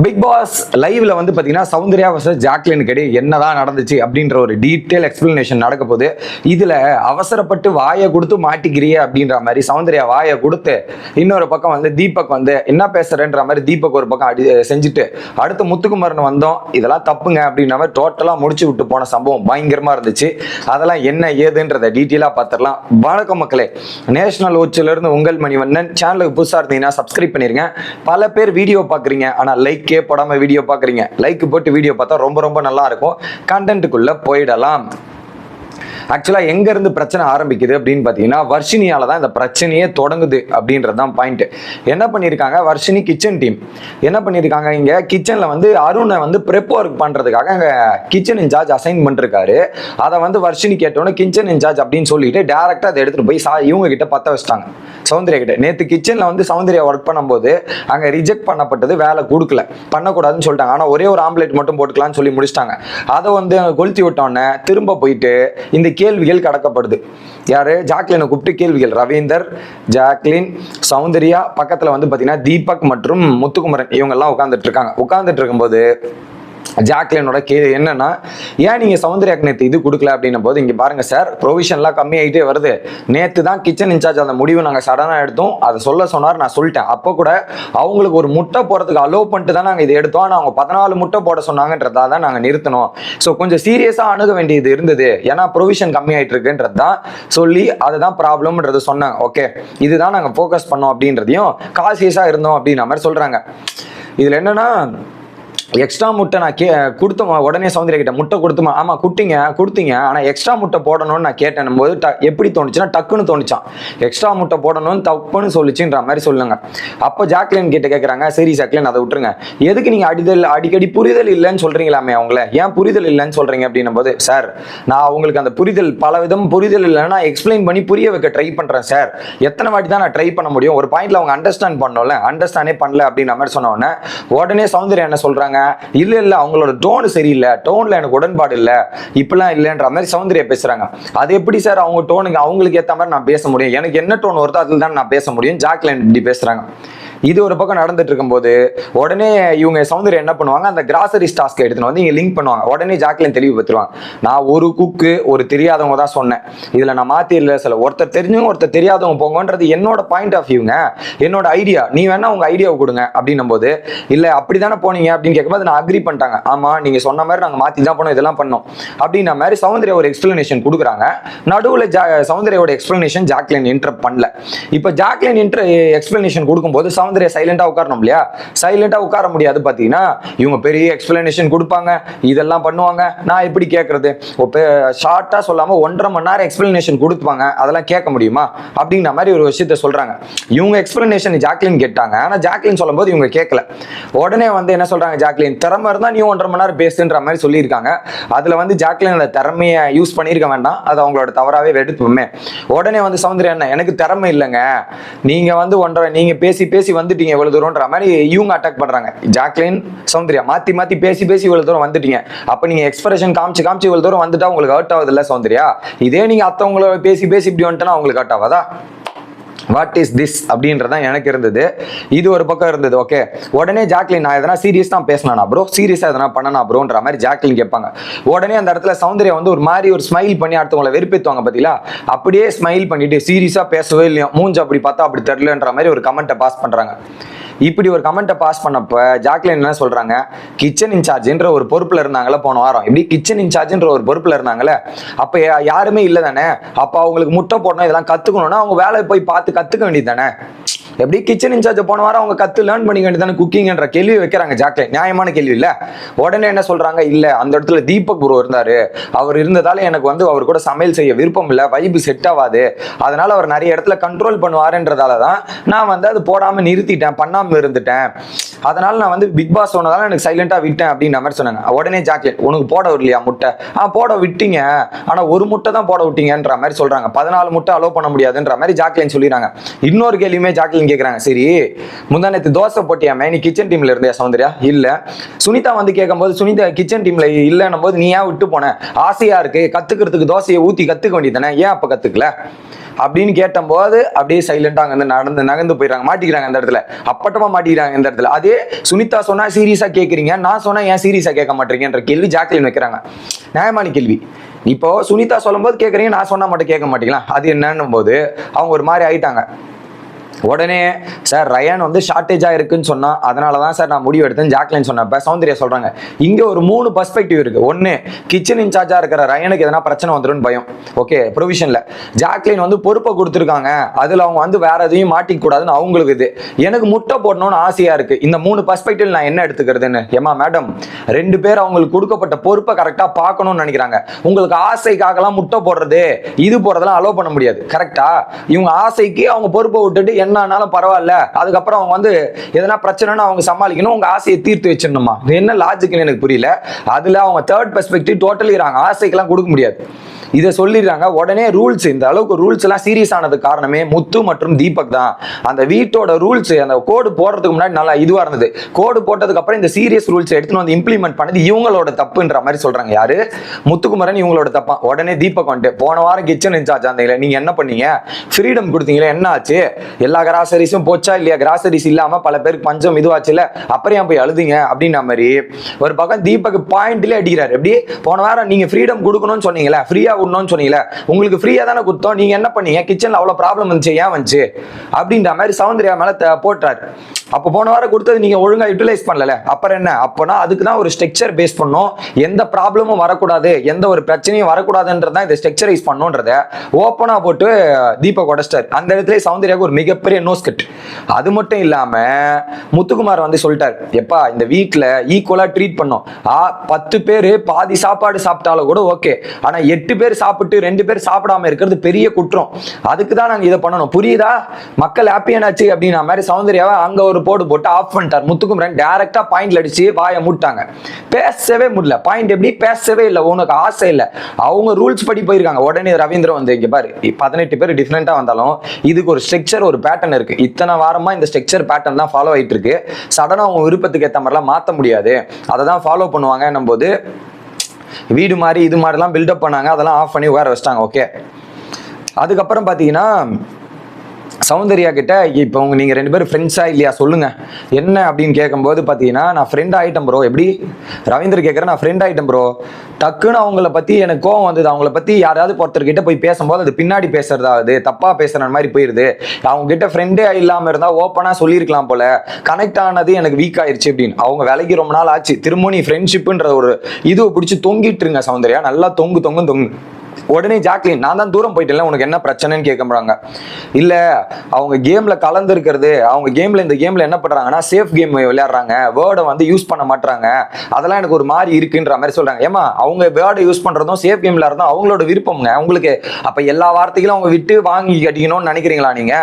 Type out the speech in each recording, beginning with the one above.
Big pass லைவ்ல வந்து பாத்தீங்கன்னா சௌந்தர்யா வர்சஸ் ஜாக்லின் இடையே என்னதான் நடந்துச்சு அப்படின்ற ஒரு டீட்டெயில் எக்ஸ்பிளனேஷன் நடக்க போது இதுல அவசரப்பட்டு வாயை கொடுத்து மாட்டிக்கிறியே அப்படின்ற மாதிரி சௌந்தர்யா வாயை கொடுத்து இன்னொரு பக்கம் வந்து தீபக் வந்து என்ன பேசுறேன்ற மாதிரி தீபக் ஒரு பக்கம் அடி செஞ்சுட்டு அடுத்து முத்துக்குமரன் வந்தோம். இதெல்லாம் தப்புங்க. அப்படின்ற மாதிரி டோட்டலா முடிச்சு விட்டு போன சம்பவம் பயங்கரமா இருந்துச்சு. அதெல்லாம் என்ன ஏதுன்றதை டீட்டெயிலாக பார்த்துடலாம் வணக்கம் மக்களே. நேஷனல் ஓச்சில இருந்து உங்கள் மணிவண்ணன். சேனலுக்கு புதுசாக இருந்தீங்கன்னா சப்ஸ்கிரைப் பண்ணிருங்க. பல பேர் வீடியோ பார்க்குறீங்க ஆனால் லைக்கே போடாம வீடியோ பார்க்குறீங்க. லைக் போட்டு வீடியோ பார்த்தா ரொம்ப ரொம்ப நல்லா இருக்கும். கண்டென்ட்டுக்குள்ள போயிடலாம். ஆக்சுவலாக எங்கேருந்து பிரச்சனை ஆரம்பிக்குது அப்படின்னு பார்த்தீங்கன்னா வர்ஷினியால் தான் இந்த பிரச்சனையே தொடங்குது அப்படின்றது தான் பாயிண்ட் என்ன பண்ணியிருக்காங்க வர்ஷினி கிச்சன் டீம் என்ன பண்ணியிருக்காங்க இங்கே கிச்சனில் வந்து அருணை வந்து ப்ரெப் ஒர்க் பண்ணுறதுக்காக அங்கே கிச்சன் இன்சார்ஜ் அசைன் பண்ணிருக்காரு. அதை வந்து வர்ஷினி கேட்டோன்னே கிச்சன் இன்சார்ஜ் அப்படின்னு சொல்லிட்டு டேரெக்டாக அதை எடுத்துகிட்டு போய் சா இவங்க கிட்ட பற்ற வச்சிட்டாங்க. சௌந்தர்யா கிட்ட. நேற்று கிச்சனில் வந்து சௌந்தர்யா ஒர்க் பண்ணும்போது அங்கே ரிஜெக்ட் பண்ணப்பட்டது வேலை கொடுக்கல. பண்ணக்கூடாதுன்னு சொல்லிட்டாங்க. ஆனால் ஒரே ஒரு ஆம்லேட் மட்டும் போட்டுக்கலாம்னு சொல்லி முடிச்சிட்டாங்க. அதை வந்து அங்கே கொளுத்தி விட்டோன்னே திரும்ப போயிட்டு இந்த கேள்விகள் கடக்கப்படுது. யாரு? ஜாக்லினை கூப்பிட்டு கேள்விகள். ரவீந்தர் ஜாக்லின் சௌந்தர்யா பக்கத்தில் வந்து பார்த்தீங்கன்னா தீபக் மற்றும் முத்துக்குமரன் இவங்கெல்லாம் உட்காந்துட்டு இருக்காங்க. உட்காந்துட்டு இருக்கும்போது ஜாக்லினோட கேள்வி என்னன்னா ஏன் நீங்க சௌந்தர்யாக்கு இது கொடுக்கல? அப்படின்னும் போது இங்க பாருங்க சார் ப்ரொவிஷன்லாம் கம்மி ஆகிட்டே வருது. நேற்று தான் கிச்சன் இன்சார்ஜ் அந்த முடிவு நாங்கள் சடனாக எடுத்தோம். அதை சொல்ல சொன்னார் நான் சொல்லிட்டேன். அப்போ கூட அவங்களுக்கு ஒரு முட்டை போடுறதுக்கு அலோவ் பண்ணிட்டு தான் நாங்கள் இதை எடுத்தோம். ஆனால் அவங்க பதினாலு முட்டை போட சொன்னாங்கன்றதா தான் நாங்கள் நிறுத்தினோம். ஸோ கொஞ்சம் சீரியஸாக அணுக வேண்டியது இருந்தது. ஏன்னா ப்ரொவிஷன் கம்மி ஆகிட்டு இருக்குன்றது தான் சொல்லி அதுதான் ப்ராப்ளம்ன்றது சொன்னாங்க ஓகே இதுதான் நாங்கள் ஃபோக்கஸ் பண்ணோம் அப்படின்றதையும் காசியஸாக இருந்தோம் அப்படின்ற மாதிரி சொல்கிறாங்க இதில் என்னன்னா எக்ஸ்ட்ரா முட்டை நான் கே கொடுத்தோமா உடனே சௌந்தர்யா கிட்ட முட்டை கொடுத்துமா ஆமா குட்டிங்க கொடுத்தீங்க. ஆனா எக்ஸ்ட்ரா முட்டை போடணும்னு நான் கேட்டேன். போது ட- எப்படி தோணுச்சுன்னா டக்குன்னு தோணுச்சான் எக்ஸ்ட்ரா முட்டை போடணும்னு தப்புன்னு சொல்லிச்சுன்ற மாதிரி சொல்லுங்க. அப்போ ஜாக்லின் கிட்ட கேட்குறாங்க சரி ஜாக்லின் அதை விட்டுருங்க. எதுக்கு நீங்க அடிதல் அடிக்கடி புரிதல் இல்லைன்னு சொல்றீங்களாமே அவங்கள? ஏன் புரிதல் இல்லைன்னு சொல்றீங்க? அப்படின்னும் போது சார் நான் அவங்களுக்கு அந்த புரிதல் பல விதம் புரிதல் இல்லைன்னா எக்ஸ்பிளைன் பண்ணி புரிய வைக்க ட்ரை பண்றேன் சார். எத்தனை வாட்டி தான் நான் ட்ரை பண்ண முடியும்? ஒரு பாயிண்ட்ல அவங்க அண்டர்ஸ்டாண்ட் பண்ணோம்ல அண்டர்ஸ்டாண்டே பண்ணல அப்படின்ற மாதிரி சொன்ன உடனே உடனே சௌந்தர்யா என்ன சொல்றாங்க? இல்ல இல்ல அவங்களோட டோன் சரியில்லை. டோன்ல எனக்கு உடன்பாடு இல்ல. இப்பெல்லாம் இல்லைன்ற மாதிரி சௌந்தர்யா பேசுறாங்க. அது எப்படி சார் அவங்க டோனுக்கு அவங்களுக்கு ஏத்த மாதிரி நான் பேச முடியும்? எனக்கு என்ன டோன் வருதோ அதில் தான் நான் பேச முடியும். ஜாக்லைன் இப்படி பேசுறாங்க. இது ஒரு பக்கம் நடந்துட்டு இருக்கும்போது உடனே இவங்க சௌந்தர்யா என்ன பண்ணுவாங்க? அந்த கிராசரி டாஸ்க் எடுத்துன்னு வந்து இங்கே லிங்க் பண்ணுவாங்க. உடனே ஜாக்லின் தெளிவுபடுத்துவாங்க நான் ஒரு குக்கு ஒரு தெரியாதவங்க தான் சொன்னேன். இதில் நான் மாற்றிடல இல்லை சில ஒருத்தர் தெரிஞ்சவங்க ஒருத்தர் தெரியாதவங்க போங்கன்றது என்னோட பாயிண்ட் ஆஃப் வியூங்க என்னோட ஐடியா நீ வேணா உங்க ஐடியாவை கொடுங்க அப்படின்னும் போது இல்லை அப்படி தானே போனீங்க? அப்படின்னு கேட்கும்போது நான் அக்ரி பண்ணிட்டாங்க. ஆமா நீங்க சொன்ன மாதிரி நாங்கள் மாற்றி தான் போனோம் இதெல்லாம் பண்ணோம். அப்படின்ன மாதிரி சௌந்தர்யா ஒரு எக்ஸ்பிளனேஷன் கொடுக்குறாங்க. நடுவில் ஜா சௌந்தர்யாவோட எக்ஸ்பிளனேஷன் ஜாக்லின் இன்டர் பண்ணல. இப்போ ஜாக்லின் இன்டர் எக்ஸ்பிளனேஷன் கொடுக்கும்போது சௌந்தர்யா சைலண்டா உட்காரணும் இல்லையா? சைலண்டா உட்கார முடியாது பாத்தீங்கன்னா இவங்க பெரிய எக்ஸ்பிளனேஷன் கொடுப்பாங்க. இதெல்லாம் பண்ணுவாங்க. நான் எப்படி கேட்கறது ஷார்ட்டா சொல்லாம ஒன்றரை மணி நேரம் எக்ஸ்பிளனேஷன் கொடுப்பாங்க. அதெல்லாம் கேட்க முடியுமா? அப்படிங்கிற மாதிரி ஒரு விஷயத்த சொல்றாங்க. இவங்க எக்ஸ்பிளனேஷன் ஜாக்லின் கேட்டாங்க. ஆனா ஜாக்லின் சொல்லும்போது இவங்க கேட்கல உடனே வந்து என்ன சொல்றாங்க ஜாக்லின்? திறமை இருந்தா நீ ஒன்றரை மணி நேரம் பேசுன்ற மாதிரி சொல்லியிருக்காங்க. அதுல வந்து ஜாக்லின் திறமையை யூஸ் பண்ணியிருக்க வேண்டாம். அது அவங்களோட தவறாவே எடுத்துப்போமே. உடனே வந்து சௌந்தர்யா என்ன எனக்கு திறமை இல்லைங்க. நீங்க வந்து ஒன்றரை நீங்க பேசி பேசி வந்துட்டீங்க இவ்வளவு தூரம்ன்ற மாதிரி இவங்க அட்டாக் பண்றாங்க. ஜாக்லின் சௌந்தர்யா மாத்தி மாத்தி பேசி பேசி இவ்வளவு தூரம் வந்துட்டீங்க. அப்ப நீங்க எக்ஸ்பிரஷன் காமிச்சு காமிச்சு இவ்வளவு தூரம் வந்துட்டா உங்களுக்கு ஹர்ட் ஆகுது இல்ல சௌந்தர்யா? இதே நீங்க அத்தவங்கள பேசி பேசி இப்படி வந்துட்டா உங்களுக்கு ஹர்ட் ஆகாதா? வாட் இஸ் திஸ் அப்படின்றதான் எனக்கு இருந்தது. இது ஒரு பக்கம் இருந்தது ஓகே உடனே ஜாக்லின் நான் எதனா சீரியஸ் தான் பேசினா ப்ரோ சீரியஸாக எதனா பண்ணனா ப்ரோன்ற மாதிரி ஜாக்லின் கேட்பாங்க. உடனே அந்த இடத்துல சௌந்தர்யா வந்து ஒரு மாதிரி ஒரு ஸ்மைல் பண்ணி அடுத்தவங்களை வெறுப்பேத்துவாங்க பார்த்தீங்களா அப்படியே ஸ்மைல் பண்ணிட்டு சீரியஸாக பேசவே இல்லையா மூஞ்சி அப்படி பார்த்தா அப்படி தெரிலன்ற மாதிரி ஒரு கமெண்ட்டை பாஸ் பண்ணுறாங்க இப்படி ஒரு கமெண்ட்டை பாஸ் பண்ணப்ப ஜாக்லின் என்ன சொல்றாங்க? கிச்சன் இன்சார்ஜ்ன்ற ஒரு பொறுப்புல இருந்தாங்கல்ல போன வாரம். இப்படி கிச்சன் இன்சார்ஜ்ன்ற ஒரு பொறுப்புல இருந்தாங்கல்ல? அப்ப யா- யாருமே இல்லை தானே? அப்ப அவங்களுக்கு முட்டை போடணும் இதெல்லாம் கத்துக்கணும்னா அவங்க வேலை போய் பார்த்து கத்துக்க வேண்டியது தானே? எப்படி கிச்சன் இன்சார்ஜ் போன வாரம் அவங்க கத்து லேர்ன் பண்ணிக்க வேண்டியதானே குக்கிங்ன்ற கேள்வி வைக்கிறாங்க ஜாக்லே நியாயமான கேள்வி இல்ல. உடனே என்ன சொல்றாங்க? இல்ல அந்த இடத்துல தீபக் குரு இருந்தாரு. அவர் இருந்ததால எனக்கு வந்து அவர் கூட சமையல் செய்ய விருப்பம் இல்ல வைப்பு செட் ஆகாது அதனால அவர் நிறைய இடத்துல கண்ட்ரோல் பண்ணுவாருன்றதால தான் நான் வந்து அது போடாம நிறுத்திட்டேன் பண்ணாம இருந்துட்டேன். அதனால நான் வந்து பிக் பாஸ் சொன்னதால எனக்கு சைலண்டா விட்டேன் அப்படின்ற மாதிரி சொன்னாங்க. உடனே ஜாக்லின் உனக்கு போட வரலையா முட்டை? ஆ போட விட்டீங்க. ஆனா ஒரு முட்டை தான் போட விட்டீங்கன்ற மாதிரி சொல்றாங்க. பதினாலு முட்டை அலோவ் பண்ண முடியாதுன்ற மாதிரி ஜாக்லின் சொல்லிடுறாங்க. இன்னொரு கேள்வியுமே ஜாக்லின் ஜாக்லின் கேக்குறாங்க. சரி முந்தானத்து தோசை போட்டியாமே? நீ கிச்சன் டீம்ல இருந்தியா சௌந்தர்யா? இல்ல. சுனிதா வந்து கேட்கும்போது சுனிதா கிச்சன் டீம்ல இல்லைன்னும் போது நீ ஏன் விட்டு போன? ஆசையா இருக்கு. கத்துக்கிறதுக்கு தோசையை ஊத்தி கத்துக்க வேண்டியதானே ஏன் அப்ப கத்துக்கல? அப்படின்னு கேட்டபோது அப்படியே சைலண்டா அங்க நடந்து நகர்ந்து போயிடுறாங்க. மாட்டிக்கிறாங்க அந்த இடத்துல. அப்பட்டமா மாட்டிக்கிறாங்க இந்த இடத்துல. அதே சுனிதா சொன்னா சீரியஸா கேக்குறீங்க. நான் சொன்னா ஏன் சீரியஸா கேட்க மாட்டேங்கிற கேள்வி ஜாக்லின் வைக்கிறாங்க. நியாயமான கேள்வி. இப்போ சுனிதா சொல்லும் போது கேக்குறீங்க நான் சொன்னா மட்டும் கேட்க மாட்டீங்களா? அது என்னன்னும் போது அவங்க ஒரு மாதிரி ஆயிட்டாங்க. உடனே சார் ரயான் வந்து ஷார்ட்டேஜாக இருக்குன்னு சொன்னால் அதனால தான் சார் நான் முடிவு எடுத்தேன் ஜாக்லின் சொன்னப்ப சௌந்தர்யா சொல்கிறாங்க இங்கே ஒரு மூணு பர்ஸ்பெக்டிவ் இருக்குது ஒன்று கிச்சன் இன்சார்ஜாக இருக்கிற ரயனுக்கு எதனா பிரச்சனை வந்துடும் பயம். ஓகே ப்ரொவிஷனில் ஜாக்லின் வந்து பொறுப்பை கொடுத்துருக்காங்க. அதில் அவங்க வந்து வேற எதையும் மாட்டிக்க கூடாதுன்னு அவங்களுக்கு இது. எனக்கு முட்டை போடணும்னு ஆசையாக இருக்குது இந்த மூணு பர்ஸ்பெக்டிவ் நான் என்ன எடுத்துக்கிறதுன்னு? ஏமா மேடம் ரெண்டு பேர் அவங்களுக்கு கொடுக்கப்பட்ட பொறுப்பை கரெக்டாக பார்க்கணும்னு நினைக்கிறாங்க. உங்களுக்கு ஆசைக்காகலாம் முட்டை போடுறது இது போடுறதெல்லாம் அலோவ் பண்ண முடியாது. கரெக்டா இவங்க ஆசைக்கு அவங்க பொறுப்பை விட்டுட்டு என்ன ஆனாலும் பரவாயில்ல. அதுக்கப்புறம் அவங்க வந்து எதனா பிரச்சனைன்னு அவங்க சமாளிக்கணும் உங்க ஆசையை தீர்த்து வச்சிடணுமா? இது என்ன லாஜிக்னு எனக்கு புரியல. அதுல அவங்க தேர்ட் பெர்ஸ்பெக்டிவ் டோட்டலி ஆசைக்கெல்லாம் கொடுக்க முடியாது. இதை சொல்லிடுறாங்க. உடனே ரூல்ஸ் இந்த அளவுக்கு ரூல்ஸ் எல்லாம் சீரியஸ் ஆனதுக்கு காரணமே முத்து மற்றும் தீபக் தான். அந்த வீட்டோட ரூல்ஸ் அந்த கோடு போடுறதுக்கு முன்னாடி நல்லா இதுவா இருந்தது. கோடு போட்டதுக்கு அப்புறம் இந்த சீரியஸ் ரூல்ஸ் எடுத்துன்னு வந்து இம்ப்ளிமெண்ட் பண்ணது இவங்களோட தப்புன்ற மாதிரி சொல்றாங்க. யாரு? முத்துக்குமரன் இவங்களோட தப்பா? உடனே தீபக் வந்துட்டு போன வாரம் கிச்சன் இன்சார்ஜ் அந்த நீங்க என்ன பண்ணீங்க? ஃப்ரீடம் கொடுத்தீங்களே என்ன ஆச்சு? எல்லா கிராசரிஸும் போச்சா இல்லையா? கிராசரிஸ் இல்லாம பல பேருக்கு பஞ்சம் இதுவாச்சு இல்ல அப்புறம் ஏன் போய் அழுதுங்க? அப்படின்ற மாதிரி ஒரு பக்கம் தீபக் பாயிண்ட்ல அடிக்கிறாரு. எப்படி? போன வாரம் நீங்க ஃப்ரீடம் கொடுக்கணும்னு சொன்னீங்களே ஃப்ரீயா விடணும்னு சொன்னீங்களே உங்களுக்கு ஃப்ரீயா தானே கொடுத்தோம் நீங்க என்ன பண்ணீங்க? கிச்சன்ல அவ்வளவு ப்ராப்ளம் வந்துச்சு ஏன் வந்துச்சு? அப்படின்ற மாதிரி சௌந்தர்யா மேல த- போட்டுறாரு. அப்போ போன வாரம் கொடுத்தது நீங்க ஒழுங்கா யூட்டிலைஸ் பண்ணல அப்புறம் என்ன? அப்போனா அதுக்கு தான் ஒரு ஸ்ட்ரக்சர் பேஸ் பண்ணோம். எந்த ப்ராப்ளமும் வரக்கூடாது எந்த ஒரு பிரச்சனையும் வரக்கூடாதுன்றது தான் இதை ஸ்ட்ரக்சரைஸ் பண்ணுன்றத ஓப்பனா போட்டு தீபக் உடச்சிட்டார். அந்த இடத்துல சௌந்தர்யாவுக்கு ஒரு மிகப்பெரிய பெரிய நோஸ்கட் அது மட்டும் இல்லாம முத்துக்குமார் வந்து சொல்லிட்டாரு எப்பா இந்த வீக்ல ஈக்குவலா ட்ரீட் பண்ணோம். ஆ பத்து பேர் பாதி சாப்பாடு சாப்பிட்டாலும் கூட ஓகே ஆனா எட்டு பேர் சாப்பிட்டு ரெண்டு பேர் சாப்பிடாம இருக்கிறது பெரிய குற்றம். அதுக்கு தான் நாங்க இதை பண்ணணும். புரியுதா? மக்கள் ஹாப்பியானாச்சு அப்படின்னா மாதிரி சௌந்தர்யாவை அங்க ஒரு போடு போட்டு ஆஃப் பண்ணிட்டார். முத்துக்குமரன் டேரக்டா பாயிண்ட்ல அடிச்சு வாயை மூட்டாங்க. பேசவே முடியல. பாயிண்ட் எப்படி? பேசவே இல்லை. உனக்கு ஆசை இல்லை. அவங்க ரூல்ஸ் படி போயிருக்காங்க. உடனே ரவீந்திரன் வந்து இங்க பாரு பதினெட்டு பேர் டிஃப்ரெண்டா வந்தாலும் இதுக்கு ஒரு ஸ்ட்ரக்சர் ஒரு பேட்டர்ன் இருக்கு. இத்தனை வாரமா இந்த ஸ்ட்ரக்சர் பேட்டர்ன் தான் ஃபாலோ ஆயிட்டு இருக்கு. சடனா அவங்க விருப்பத்துக்கு ஏற்ற மாதிரிலாம் மாத்த முடியாது. அதை தான் ஃபாலோ பண்ணுவாங்க போது வீடு மாதிரி இது மாதிரிலாம் பில்டப் பண்ணாங்க அதெல்லாம் ஆஃப் பண்ணி உட்கார வச்சிட்டாங்க. ஓகே அதுக்கப்புறம் பார்த்தீங்கன்னா சௌந்தர்யா கிட்ட இப்போ உங்க நீங்க ரெண்டு பேரும் ஃப்ரெண்ட்ஸா இல்லையா? சொல்லுங்க. என்ன அப்படின்னு கேட்கும்போது பார்த்தீங்கன்னா நான் ஃப்ரெண்ட் ஆகிட்டேன் ப்ரோ எப்படி? ரவீந்தர் கேட்குறேன் நான் ஃப்ரெண்ட் ஆகிட்டேன் ப்ரோ டக்குன்னு அவங்கள பத்தி எனக்கு கோவம் வந்தது. அவங்கள பத்தி யாராவது ஒருத்தர்கிட்ட போய் பேசும்போது அது பின்னாடி பேசுறதாவது தப்பா பேசுற மாதிரி போயிருது. அவங்க கிட்ட ஃப்ரெண்டே இல்லாம இருந்தா ஓப்பனா சொல்லியிருக்கலாம் போல. கனெக்ட் ஆனது எனக்கு வீக் ஆயிருச்சு அப்படின்னு. அவங்க வேலைக்கு ரொம்ப நாள் ஆச்சு. திரும்ப நீ ஃப்ரெண்ட்ஷிப்புன்ற ஒரு இதுவை பிடிச்சி தொங்கிட்டு இருங்க சௌந்தர்யா. நல்லா தொங்கு தொங்கு தொங்கு. உடனே ஜாக்லின் நான் தான் தூரம் போயிட்டேன் உனக்கு என்ன பிரச்சனைன்னு கேட்குறாங்க இல்ல அவங்க கேம்ல கலந்து இருக்கிறது அவங்க கேம்ல இந்த கேம்ல என்ன பண்றாங்கன்னா சேஃப் கேம் விளையாடுறாங்க வேர்டை வந்து யூஸ் பண்ண மாட்டாங்க அதெல்லாம் எனக்கு ஒரு மாதிரி இருக்குன்ற மாதிரி சொல்றாங்க. ஏமா அவங்க வேர்டை யூஸ் பண்றதும் சேஃப் கேம் விளையாடுறதும் அவங்களோட விருப்பம்ங்க. அவங்களுக்கு அப்ப எல்லா வார்த்தைகளும் அவங்க விட்டு வாங்கி கட்டிக்கணும்னு நினைக்கிறீங்களா நீங்க?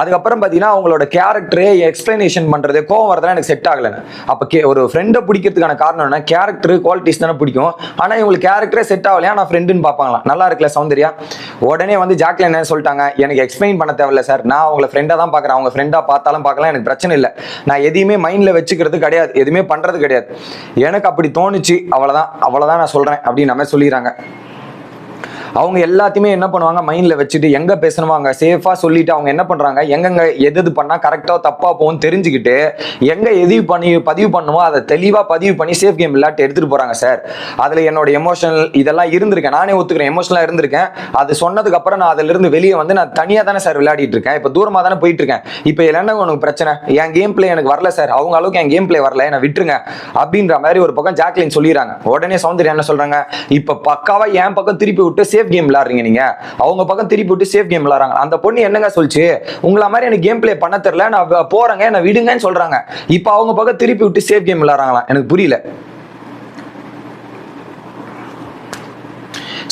அதுக்கப்புறம் பார்த்தீங்கன்னா அவங்களோட கேரக்டரு எக்ஸ்பிளனேஷன் பண்ணுறது கோவம் வரதெல்லாம் எனக்கு செட் ஆகலைன்னு அப்போ கே ஒரு ஃப்ரெண்டை பிடிக்கிறதுக்கான காரணம் என்ன கேரக்டர் குவாலிட்டிஸ் தானே பிடிக்கும். ஆனால் இவங்களுக்கு கேரக்டரே செட் ஆகலையா? நான் ஃப்ரெண்டுன்னு பார்ப்பாங்களா நல்லா இருக்குல்ல சௌந்தர்யா? உடனே வந்து ஜாக்லின் என்ன சொல்லிட்டாங்க? எனக்கு எக்ஸ்பிளைன் பண்ண தேவையில்ல சார் நான் அவங்கள ஃப்ரெண்டாக தான் பார்க்குறேன் அவங்க ஃப்ரெண்டாக பார்த்தாலும் பார்க்கலாம். எனக்கு பிரச்சனை இல்லை. நான் எதையுமே மைண்டில் வச்சுக்கிறது கிடையாது. எதுவுமே பண்ணுறது கிடையாது. எனக்கு அப்படி தோணுச்சு. அவ்வளோதான் அவ்வளோதான் நான் சொல்கிறேன் அப்படின்னு நம்ம சொல்லிடுறாங்க. அவங்க எல்லாத்தையுமே என்ன பண்ணுவாங்க? மைண்ட்ல வச்சுட்டு எங்க பேசணுமோ அங்க சேஃபா சொல்லிட்டு அவங்க என்ன பண்றாங்க? எங்கெங்க எது எது பண்ணா கரெக்டா தப்பா போகும் தெரிஞ்சுக்கிட்டு எங்க எது பண்ணி பதிவு பண்ணுமோ அதை தெளிவா பதிவு பண்ணி சேஃப் கேம் விளையாட்டு எடுத்துட்டு போறாங்க சார் அதுல என்னோட எமோஷனல் இதெல்லாம் இருந்திருக்கேன். நானே ஒத்துக்கிறேன். எமோஷனலா இருந்திருக்கேன். அது சொன்னதுக்கு அப்புறம் நான் அதுல இருந்து வெளியே வந்து நான் தனியா தானே சார் விளையாடிட்டு இருக்கேன். இப்ப தூரமா தானே போயிட்டு இருக்கேன். இப்ப என்ன உனக்கு பிரச்சனை? என் கேம் பிளே எனக்கு வரல சார் அவங்க அளவுக்கு என் கேம் பிளே வரல. என்ன விட்டுருங்க. அப்படின்ற மாதிரி ஒரு பக்கம் ஜாக்லின் சொல்லிடுறாங்க. உடனே சௌந்தர்யா என்ன சொல்றாங்க? இப்ப பக்காவா என் பக்கம் திருப்பி விட்டு சேஃப் கேம் விளாடுறீங்க நீங்க. அவங்க பக்கம் திருப்பி விட்டு சேஃப் கேம் விளையாடுறாங்க. அந்த பொண்ணு என்னங்க சொல்லிச்சு? உங்கள மாதிரி எனக்கு கேம் பிளே பண்ண தெரியல. நான் போறேங்க என்ன விடுங்கன்னு சொல்றாங்க. இப்ப அவங்க பக்கம் திருப்பி விட்டு சேஃப் கேம் விளையாடுறாங்களாம். எனக்கு புரியல.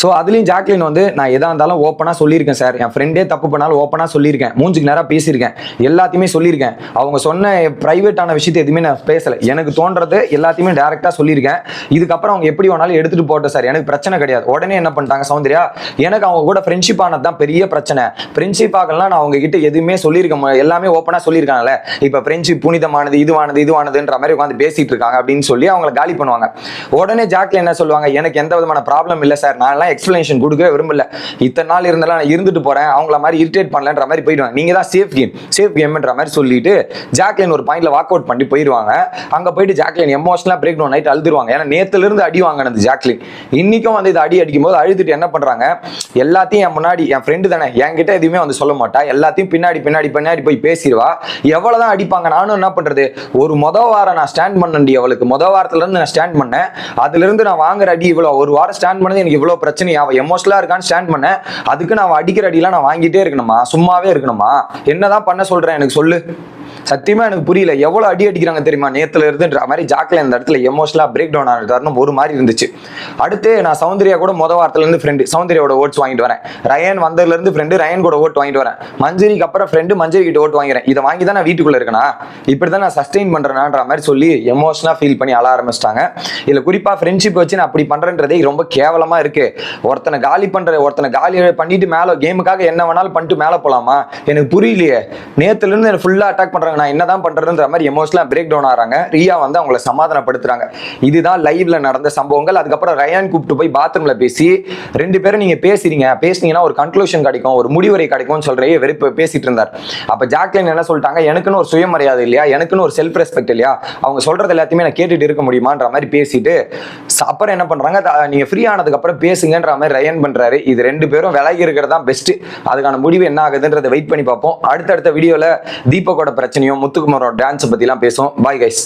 ஸோ அதுலேயும் ஜாக்லின் வந்து நான் எதாக இருந்தாலும் ஓப்பனாக சொல்லியிருக்கேன் சார் என் ஃப்ரெண்டே தப்பு பண்ணாலும் ஓப்பனாக சொல்லியிருக்கேன். மூஞ்சுக்கு நேராக பேசியிருக்கேன். எல்லாத்தையுமே சொல்லியிருக்கேன். அவங்க சொன்ன ப்ரைவேட்டான விஷயத்தை எதுவுமே நான் பேசலை. எனக்கு தோன்றது எல்லாத்தையுமே டேரெக்டாக சொல்லியிருக்கேன். இதுக்கப்புறம் அவங்க எப்படி வேணாலும் எடுத்துகிட்டு போட்டோம் சார் எனக்கு பிரச்சனை கிடையாது. உடனே என்ன பண்ணிட்டாங்க சௌந்தர்யா? எனக்கு அவங்க கூட ஃப்ரெண்ட்ஷிப் ஆனது தான் பெரிய பிரச்சனை. ஃப்ரெண்ட்ஷிப் ஆகலாம் நான் அவங்க கிட்ட எதுவுமே சொல்லியிருக்க எல்லாமே ஓப்பனாக சொல்லியிருக்காங்கல்ல. இப்போ ஃப்ரெண்ட்ஷிப் புனிதமானது இதுவானது இதுவானதுன்ற மாதிரி உட்காந்து பேசிட்டு இருக்காங்க அப்படின்னு சொல்லி அவங்கள காலி பண்ணுவாங்க. உடனே ஜாக்ல என்ன சொல்லுவாங்க? எனக்கு எந்த விதமான ப்ராப்ளம் இல்லை சார் நான் எல்லாம் எக்ஸ்பிளனேஷன் கொடுக்கவே விரும்பல. இத்தனை நாள் இருந்தாலும் நான் இருந்துட்டு போறேன். அவங்கள மாதிரி இரிட்டேட் பண்ணலன்ற மாதிரி போயிடுவாங்க நீங்க தான் சேஃப் கேம் சேஃப் கேம்ன்ற மாதிரி சொல்லிட்டு ஜாக்லின் ஒரு பாயிண்ட்ல வாக் அவுட் பண்ணி போயிடுவாங்க. அங்க போயிட்டு ஜாக்லின் எமோஷனலா பிரேக் டவுன் ஆயிட்டு அழுதுருவாங்க. ஏன்னா நேத்துல இருந்து அடி வாங்கினது ஜாக்லின் இன்னைக்கும் வந்து இது அடி அடிக்கும் போது அழுதுட்டு என்ன பண்றாங்க? எல்லாத்தையும் என் முன்னாடி என் ஃப்ரெண்டு தானே. என்கிட்ட எதுவுமே வந்து சொல்ல மாட்டா. எல்லாத்தையும் பின்னாடி பின்னாடி பின்னாடி போய் பேசிடுவா. எவ்வளவுதான் அடிப்பாங்க? நானும் என்ன பண்றது? ஒரு மொத வாரம் நான் ஸ்டாண்ட் பண்ணண்டி அவளுக்கு. மொத வாரத்துல இருந்து நான் ஸ்டாண்ட் பண்ணேன். அதுல இருந்து நான் வாங்குற அடி இவ்வளவு. ஒரு வாரம் ஸ்டாண்ட் பண்ணது எனக்கு இவ்வளவு பிரச்சனை. பிரச்சனை அவள் எமோஷனலாக இருக்கான்னு ஸ்டாண்ட் பண்ணேன். அதுக்கு நான் அடிக்கிற அடியெல்லாம் நான் வாங்கிட்டே இருக்கணுமா? சும்மாவே இருக்கணுமா? என்னதான் பண்ண சொல்றேன்? எனக்கு சொல்லு. சத்தியமா எனக்கு புரியல எவ்வளவு அடி அடிக்கிறாங்க தெரியுமா? நேத்துல இருந்துன்ற மாதிரி ஜாக்கில் இந்த இடத்துல எமோஷனலா பிரேக் டவுன் ஆன தருணம் ஒரு மாதிரி இருந்துச்சு. அடுத்து நான் சௌந்தர்யா கூட முத வாரத்துல இருந்து ஃப்ரெண்டு சௌந்தர்யாவோட ஓட்ஸ் வாங்கிட்டு வரேன். ரயன் வந்ததுல இருந்து ஃப்ரெண்டு ரயன் கூட ஓட் வாங்கிட்டு வரேன். மஞ்சரிக்கு அப்புறம் ஃப்ரெண்டு மஞ்சரி கிட்ட ஓட் வாங்கிறேன். இதை வாங்கி தான் நான் வீட்டுக்குள்ள இருக்கனா? இப்படி தான் நான் சஸ்டெயின் பண்றேனான்ற மாதிரி சொல்லி எமோஷனாக ஃபீல் பண்ணி அழ ஆரம்பிச்சிட்டாங்க. இதில் குறிப்பா ஃப்ரெண்ட்ஷிப் வச்சு நான் அப்படி பண்றேன்றதே ரொம்ப கேவலமா இருக்கு. ஒருத்தனை காலி பண்ற ஒருத்தனை காலி பண்ணிட்டு மேல கேமுக்காக என்ன வேணாலும் பண்ணிட்டு மேல போலாமா? எனக்கு புரியலையே. நேத்துல இருந்து எனக்கு ஃபுல்லா அட்டாக் பண்றாங்க நான் என்னதான் பண்றதுன்ற மாதிரி எமோஷனலா பிரேக் டவுன் ஆறாங்க ரியா வந்து அவங்கள சமாதானப்படுத்துறாங்க. இதுதான் லைவ்ல நடந்த சம்பவங்கள். அதுக்கப்புறம் ரயான் கூப்பிட்டு போய் பாத்ரூம்ல பேசி ரெண்டு பேரும் நீங்க பேசுறீங்க. பேசுனீங்கன்னா ஒரு கன்க்ளூஷன் கிடைக்கும் ஒரு முடிவுரை கிடைக்கும்னு சொல்றே வெறுப்பு பேசிட்டு இருந்தார். அப்ப ஜாக்லின் என்ன சொல்லிட்டாங்க? எனக்குன்னு ஒரு சுயமரியாதை இல்லையா? எனக்குன்னு ஒரு செல்ஃப் ரெஸ்பெக்ட் இல்லையா? அவங்க சொல்றது எல்லாத்தையுமே நான் கேட்டுட்டு இருக்க முடியுமான்ற மாதிரி பேசிட்டு அப்புறம் என்ன பண்றாங்க? நீங்க ஃப்ரீ ஆனதுக்கு அப்புறம் பேசுங்கன்ற மாதிரி ரயன் பண்றாரு. இது ரெண்டு பேரும் விலகி இருக்கிறது தான் பெஸ்ட் அதுக்கான முடிவு என்ன ஆகுதுன்றதை வெயிட் பண்ணி பார்ப்போம். அடுத்தடுத்த வீடியோல தீபக்கோட பிரச்சனையும் முத்துக்குமாரோட டான்ஸை பத்திலாம் பேசுவோம். Bye guys